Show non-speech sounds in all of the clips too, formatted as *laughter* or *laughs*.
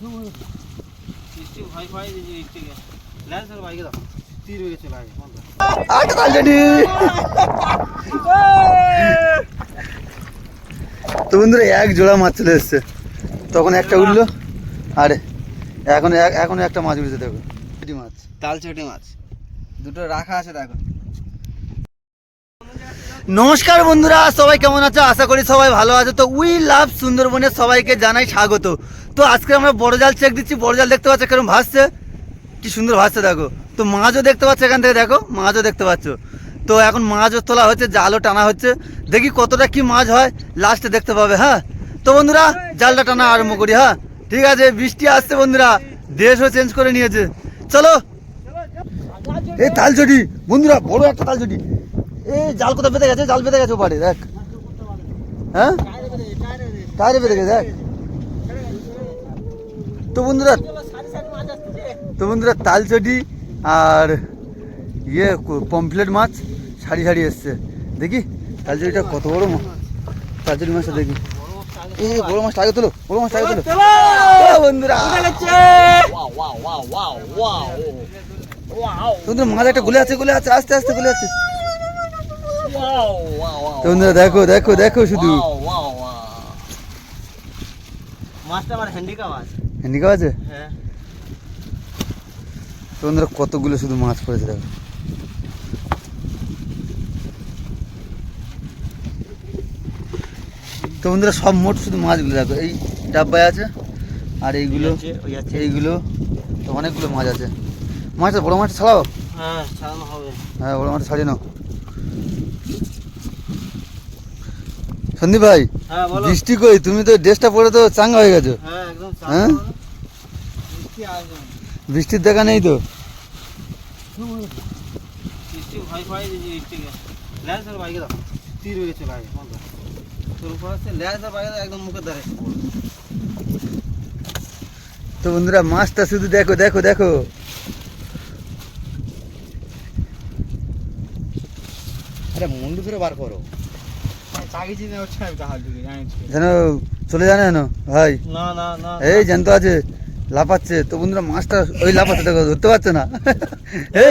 তো বন্ধুরা এক জোড়া মাছ চলে এসছে। তখন একটা উঠল। আরে এখন এখন একটা মাছ উঠেছে দেখো। পেটি মাছ। তাল মাছ। দুটো রাখা আছে দেখো। নমস্কার বন্ধুরা সবাই কেমন আছো? আশা করি সবাই ভালো আছে। তো উই লাভ সুন্দরবনের সবাইকে জানাই স্বাগত। তো আজকে আমরা বড় জাল চেক দিচ্ছি, বড় জাল দেখতে পাচ্ছ কেরম ভাসছে? কি সুন্দর ভাসছে, দেখো। তো মাছও দেখতে পাচ্ছ এখান থেকে, দেখো, মাছও দেখতে পাচ্ছ। তো এখন মাছও তোলা হচ্ছে, জালও টানা হচ্ছে। দেখি কতটা কি মাছ হয় লাস্টে দেখতে পাবে হ্যাঁ? তো বন্ধুরা, জালটা টানা আরম্ভ করি হ্যাঁ? ঠিক আছে, বৃষ্টি আসছে বন্ধুরা, দেশও চেঞ্জ করে নিয়েছে। চলো। এই তালচটি, বন্ধুরা, বড় একটা তালচটি। এই জাল কোথায় বেঁধে গেছে? জাল বেঁধে গেছে ওপারে, দেখ। হ্যাঁ? টায়ারে বেঁধে গেছে, দেখ। তো বন্ধুরা তো বন্ধুরা তালচটি আর ইয়ে পমফ্লেট মাছ সারি সারি এসছে। দেখি তালচটিটা কত বড় মাছ তালচটি মাছটা দেখি। এই বড় মাছটা আগে তোলো বড় মাছটা আগে তোলো। বন্ধুরা। বন্ধুরা মাছ একটা গুলে আছে গুলে আছে আস্তে আস্তে গুলে আছে। তো বন্ধুরা দেখো দেখো দেখো শুধু। মাছটা আমার হ্যান্ডিকা মাছ হ্যান্ডিকা আছে? হ্যাঁ। কতগুলো শুধু মাছ পড়েছে দেখো। তো বন্ধুরা সব মোট শুধু মাছগুলো দেখো। এই ডাব্বায় আছে আর এইগুলো। এইগুলো তো অনেকগুলো মাছ আছে। মাছটা বড় মাছ ছাড়াও? হ্যাঁ ছাড়ানো হবে। হ্যাঁ বড় মাছ ছাড়িয়ে নাও। সন্দীপ ভাই হ্যাঁ বৃষ্টি কই? তুমি তো ড্রেসটা পরে তো চাঙ্গা হয়ে গেছো। হ্যাঁ একদম হ্যাঁ? বৃষ্টি আসবে বৃষ্টির দেখা নেই তো? হয়ে তো বন্ধুরা মাছটা শুধু দেখো দেখো দেখো। আরে মুন্ডু ধরে বার করো। চাকি চিনে হচ্ছে আমি তাহার দিকে যেন চলে জানে না ভাই? না না না। এই জ্যান্ত আছে। লাফাচ্ছে। তো বন্ধুরা মাছটা ওই লাফাচ্ছে দেখো ধরতে পারছে না। *laughs* এই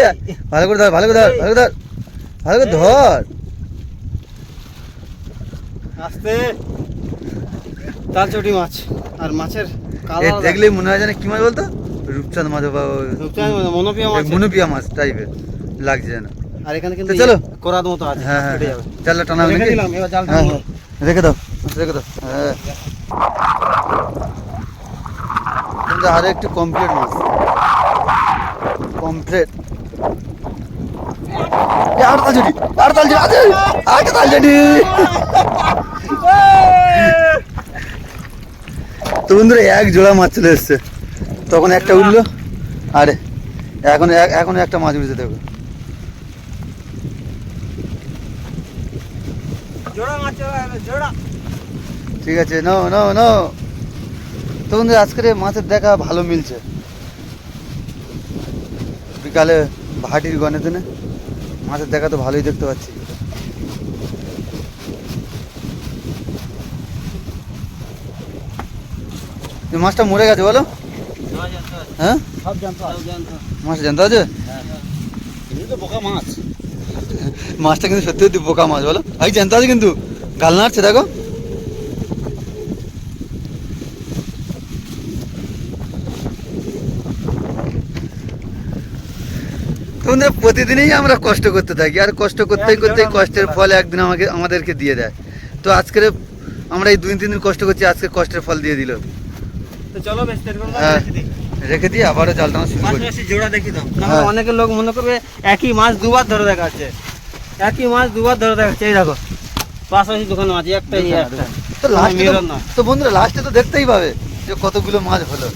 ভালো করে ধর ভালো করে ধর ভালো করে ধর ভালো করে ধর। আস্তে। তাল চটি মাছ আর মাছের কালার দেখলেই মনে হয় যেন কি মাছ বলতো? রূপচাঁদ মাছ বা মনোপিয়া মাছ। মনুপিয়া মাছ টাইপের লাগছে যেন। আর এখানে কিন্তু চলো। করার মতো আছে হ্যাঁ হ্যাঁ হ্যাঁ। যাবে। জালটা টানা রেখে দিলাম, এবার জাল হ্যাঁ। হ্যাঁ। রেখে দাও রেখে দাও। হ্যাঁ। আরও একটু কমপ্লিট মাছ। কমপ্লিট আর তালজুটি আর তালজুটি আছে আর তালজুটি তো বন্ধুরা এক জোড়া মাছ চলে এসছে। তখন একটা উঠল আরে এখন এক- এখন একটা মাছ উঠেছে দেখো জোড়া জোড়া ঠিক আছে নো নো নো তো আজকের মাছের দেখা ভালো মিলছে। বিকালে ভাটির গনে দিনে মাছের দেখা তো ভালোই দেখতে পাচ্ছি। মাছটা মরে গেছে বলো? হ্যাঁ। মাছ জানতে আছে? মাছটা কিন্তু সত্যি সত্যি বোকা মাছ বলো। আমি জানতে আছে কিন্তু? গাল নাড়ছে, দেখো। তোমাদের প্রতিদিনই আমরা কষ্ট করতে থাকি। আর কষ্ট করতে করতে কষ্টের ফল একদিন আমাকে আমাদেরকে দিয়ে দেয়। তো আজকের আমরা এই দুই তিন দিন কষ্ট করছি আজকে কষ্টের ফল দিয়ে দিল। হ্যাঁ। রেখে দিয়ে আবারও জাল টানা শুরু করি। জোড়া দেখি দাও হ্যাঁ। অনেকে লোক মনে করবে একই মাছ দুবার ধরে দেখাচ্ছে। একই মাছ দুবার ধরে দেখাচ্ছে। এই দেখো পাশাপাশি দোকান মাছ একটা এই একটা। তো লাস্টে তো বন্ধুরা লাস্টে তো দেখতেই পাবে যে কতগুলো মাছ হলো।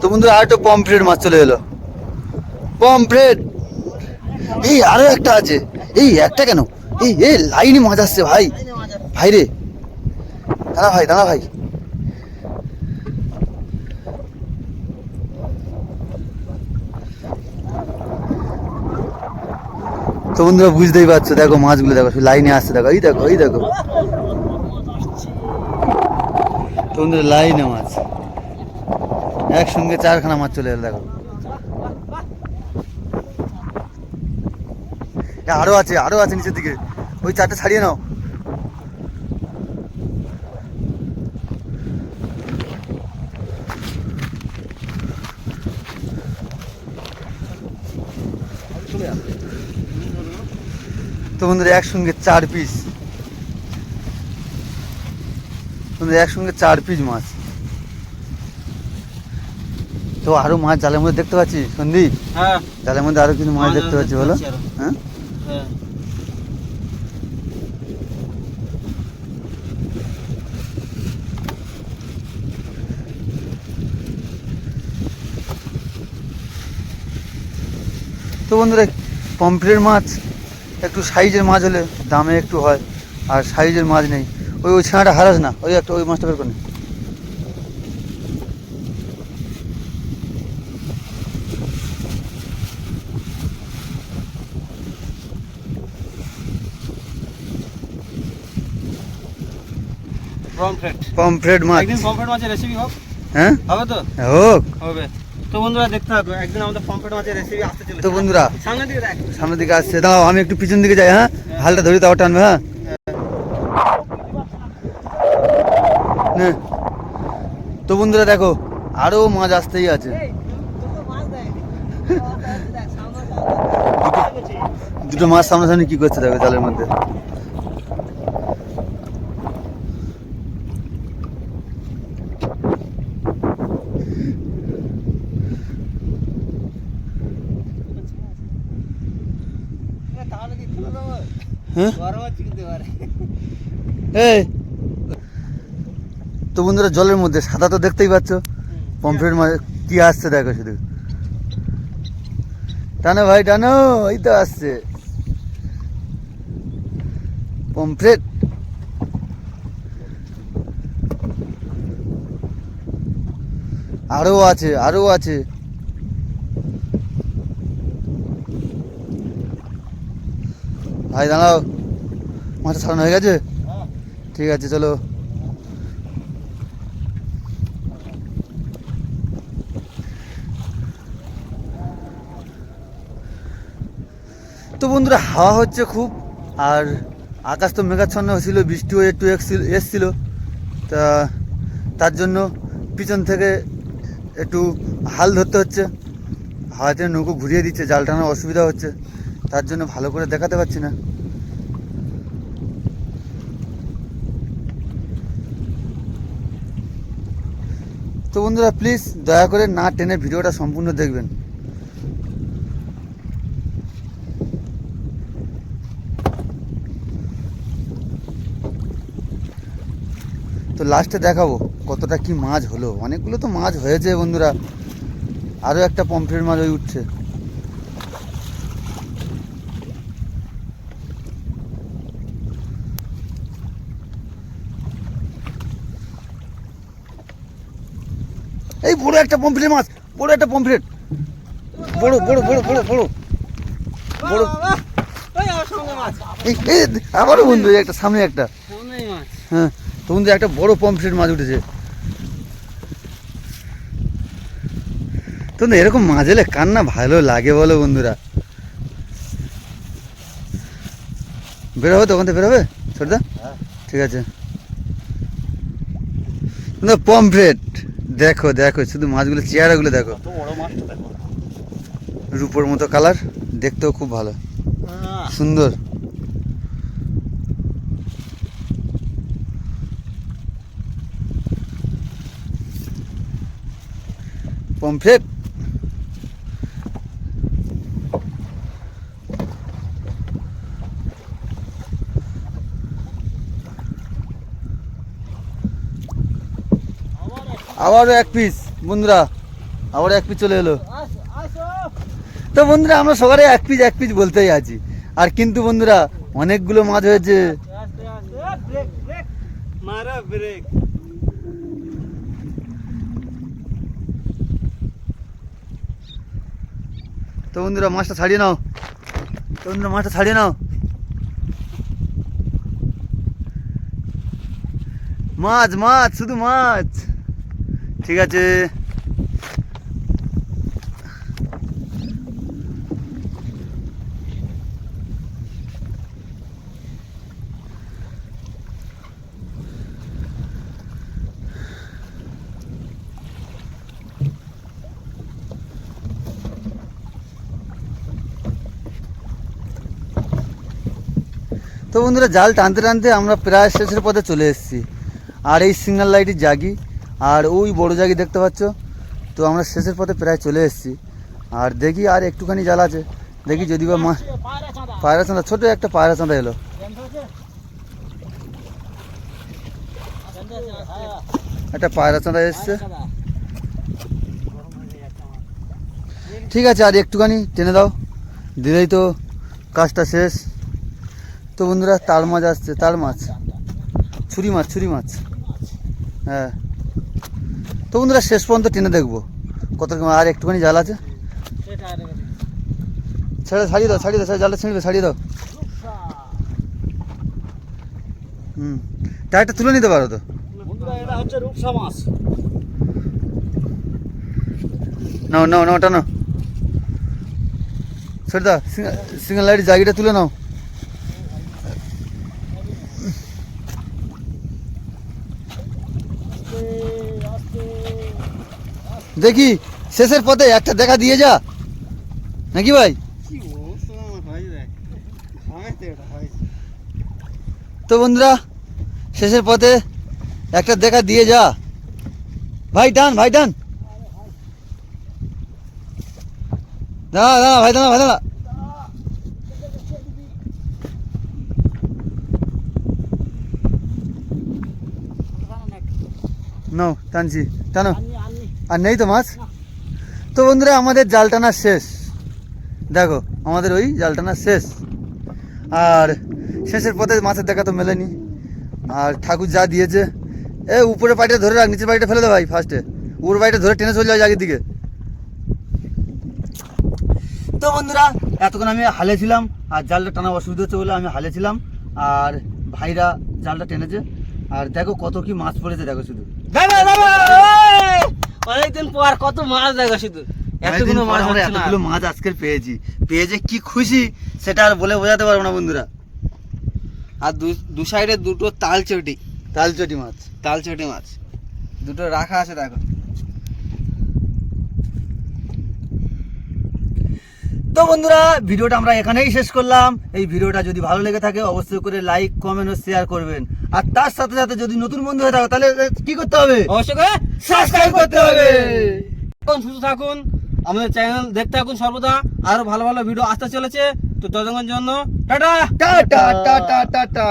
তো বন্ধুরা, আর একটা পমফ্রেট মাছ চলে এলো। পমফ্রেট এই আরও একটা আছে। এই একটা কেন? এই এই লাইনে মাছ আসছে ভাই। ভাই রে। দাঁড়া ভাই দাঁড়া ভাই। তো বন্ধুরা, বুঝতেই পারছ, দেখো মাছগুলো, দেখো, লাইনে আসছে, দেখো, এই দেখো এই দেখো। তো বন্ধুরা, লাইনে মাছ। একসঙ্গে চারখানা মাছ চলে এলো, দেখো। আরও আছে আরও আছে নিচের দিকে। ওই চারটা ছাড়িয়ে নাও। তো বন্ধুরা, একসঙ্গে চার পিস বন্ধুরা একসঙ্গে চার পিস মাছ। তো আরও মাছ জালের মধ্যে দেখতে পাচ্ছি সন্দীপ? হ্যাঁ। জালের মধ্যে আরও কিছু মাছ মাছ দেখতে পাচ্ছি বলো। হ্যাঁ? হ্যাঁ। তো বন্ধুরা পমফ্রেট মাছ একটু সাইজের মাছ হলে দামে একটু হয় আর সাইজের মাছ নেই। ওই ওই ছানাটা হারাস না। ওই একটা ওই মাছটা বের করে। পমফ্রেট। মাছ। একদিন পমফ্রেট মাছের রেসিপি হোক। হ্যাঁ? হবে তো? হোক। হবে। তো বন্ধুরা দেখতে হবে একদিন আমাদের পমফ্রেট মাছের রেসিপি আসতে চলেছে। তো বন্ধুরা সামনে দিকে দেখ। সামনের দিকে আসছে। দাও আমি একটু পিছন দিকে যাই হ্যাঁ? হালটা ধরি তাও টানবে হ্যাঁ নে। তো বন্ধুরা দেখো আরও মাছ আসতেই আছে। দুটো মাছ সামনাসামনি কি করছে দেখো জালের মধ্যে? হ্যাঁ? এই তো বন্ধুরা জলের মধ্যে সাদা তো দেখতেই পাচ্ছ। পমফ্রেট মাঝে কি আসছে দেখো শুধু। টানো ভাই টানো এই তো আসছে। পমফ্রেট আরও আছে আরও আছে। ভাই দাঁড়াও। মাছটা ছাড়ানো হয়ে গেছে? ঠিক আছে চলো। তো বন্ধুরা, হাওয়া হচ্ছে খুব, আর আকাশ তো মেঘাচ্ছন্ন হয়েছিল বৃষ্টিও একটু এসছিল তা তার জন্য পিছন থেকে একটু হাল ধরতে হচ্ছে। হাওয়াতে নৌকো ঘুরিয়ে দিচ্ছে, জাল টানার অসুবিধা হচ্ছে। তার জন্য ভালো করে দেখাতে পারছি না। তো বন্ধুরা প্লিজ দয়া করে না টেনে ভিডিওটা সম্পূর্ণ দেখবেন। তো লাস্টে দেখাবো কতটা কি মাছ হলো। অনেকগুলো তো মাছ হয়েছে বন্ধুরা। আরও একটা পমফ্রেট মাছ ওই উঠছে। এই বড় একটা পমফ্রেট মাছ বড় একটা পমফ্রেট। বড় বড় বড় বড় বড়। বড়। এই আবারও বন্ধু একটা সামনে একটা। হ্যাঁ। তো বন্ধু একটা বড় পমফ্রেট মাছ উঠেছে। তো এরকম মাছ এলে কান্না ভালো লাগে বলো বন্ধুরা। বেরোবে তো ওখান থেকে বেরোবে ছোটদা ঠিক আছে। পমফ্রেট দেখো দেখো শুধু মাছগুলো চেহারাগুলো দেখো। রূপোর মতো কালার দেখতেও খুব ভালো। সুন্দর। পমফ্রেট আবারও এক পিস বন্ধুরা, আবারও এক পিস চলে এলো। তো বন্ধুরা, আমরা সকালে এক পিস এক পিস বলতেই আছি। আর কিন্তু বন্ধুরা, অনেকগুলো মাছ হয়েছে মারা ব্রেক তো বন্ধুরা, মাছটা ছাড়িয়ে নাও। তো বন্ধুরা, মাছটা ছাড়িয়ে নাও। মাছ মাছ, শুধু মাছ। ঠিক আছে। তো বন্ধুরা, জাল টানতে টানতে আমরা প্রায় শেষের পথে চলে এসেছি। আর এই সিগন্যাল লাইটই জাগি, আর ওই বড় জাগি দেখতে পাচ্ছ? তো আমরা শেষের পথে প্রায় চলে এসেছি। আর দেখি আর একটুখানি জাল আছে। দেখি যদি বা মা পায়রা চাঁদা, ছোটো একটা পায়রা চাঁদা এলো। একটা পায়রা চাঁদা এসছে। ঠিক আছে, আর একটুখানি টেনে দাও। দিলেই তো কাজটা শেষ। তো বন্ধুরা তাল মাছ আসছে তাল মাছ। ছুরি মাছ ছুরি মাছ। হ্যাঁ। তো বন্ধুরা শেষ পর্যন্ত টেনে দেখব। কত রকম আর একটুখানি জাল আছে? ছেড়ে ছাড়িয়ে দাও ছাড়িয়ে দাও জালটা ছিঁড়বে ছাড়িয়ে দাও। হুম। টায়ারটা তুলে নিতে পারো তো? নাও নাও নাও টানো ছেড়ে দাও সিঙ্গেল লাইট জাগিটা তুলে নাও। দেখি, শেষের পথে একটা দেখা দিয়ে যা। নাকি ভাই? তো বন্ধুরা, শেষের পথে একটা দেখা দিয়ে যা। ভাই, টান ভাই, টান। দাঁড়া দাঁড়া, ভাই দাঁড়া ভাই, দাঁড়া। নাও, টানছি, টানো। আর নেই তো মাছ? তো বন্ধুরা, আমাদের জাল টানা শেষ। দেখো, আমাদের ওই জাল টানা শেষ। আর শেষের পথে মাছের দেখা তো মেলেনি। আর ঠাকুর যা দিয়েছে, এ উপরে পাইটা ধরে রাখ, নিচের পাইটা ফেলে দে ভাই ফার্স্টে উপর পাইটা ধরে টেনে চলে যাও আগের দিকে। তো বন্ধুরা, এতক্ষণ আমি হালে ছিলাম, আর জালটা টানা অসুবিধা হচ্ছে বলে আমি হালে ছিলাম। আর ভাইরা জালটা টেনেছে। আর দেখো কত কি মাছ পড়েছে, দেখো শুধু। অনেকদিন পর কত মাছ দেখো শুধু। এতগুলো মাছ আমরা এতগুলো মাছ আজকের পেয়েছি। পেয়ে যে কি খুশি সেটা আর বলে বোঝাতে পারব না বন্ধুরা। আর দু- দু সাইডে দুটো তাল চটি তালচটি মাছ। তাল চটি মাছ। দুটো রাখা আছে দেখো। তো বন্ধুরা ভিডিওটা আমরা এখানেই শেষ করলাম। এই ভিডিওটা যদি ভালো লেগে থাকে অবশ্যই করে লাইক কমেন্ট ও শেয়ার করবেন। আর তার সাথে সাথে যদি নতুন বন্ধু হয়ে থাকো তাহলে কি করতে হবে? অবশ্যই সাবস্ক্রাইব করতে হবে। এখন সুস্থ থাকুন আমাদের চ্যানেল দেখতে থাকুন সর্বদা আরও ভালো ভালো ভিডিও আসতে চলেছে। তো ততক্ষণ জন্য টাটা টাটা টাটা টাটা।